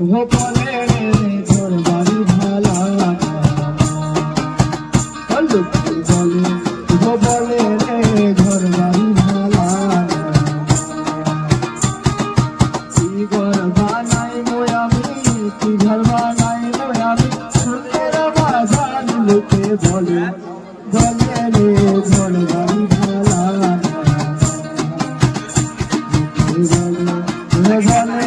वो बोले रे थोड़ा भाला। লক্ষ্মী বলে গোপনে ঘর বাড়ি ভালা কি ঘর বানাই মই আমি কি ঘর বানাই মই আমি সুন্দর বাজান লোকে বলে বলে রে ঘর বাড়ি ভালা বলে বলে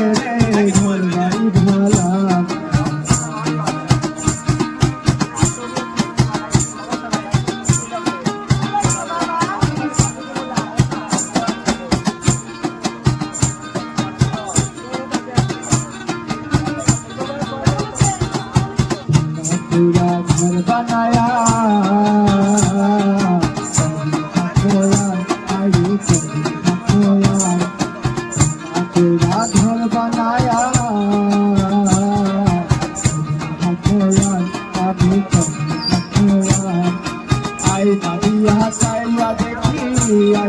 पूरा घर बनाया खोया आई खोया पूरा घर बनाया खोया अभी खोया आई नदिया कैया देखी आई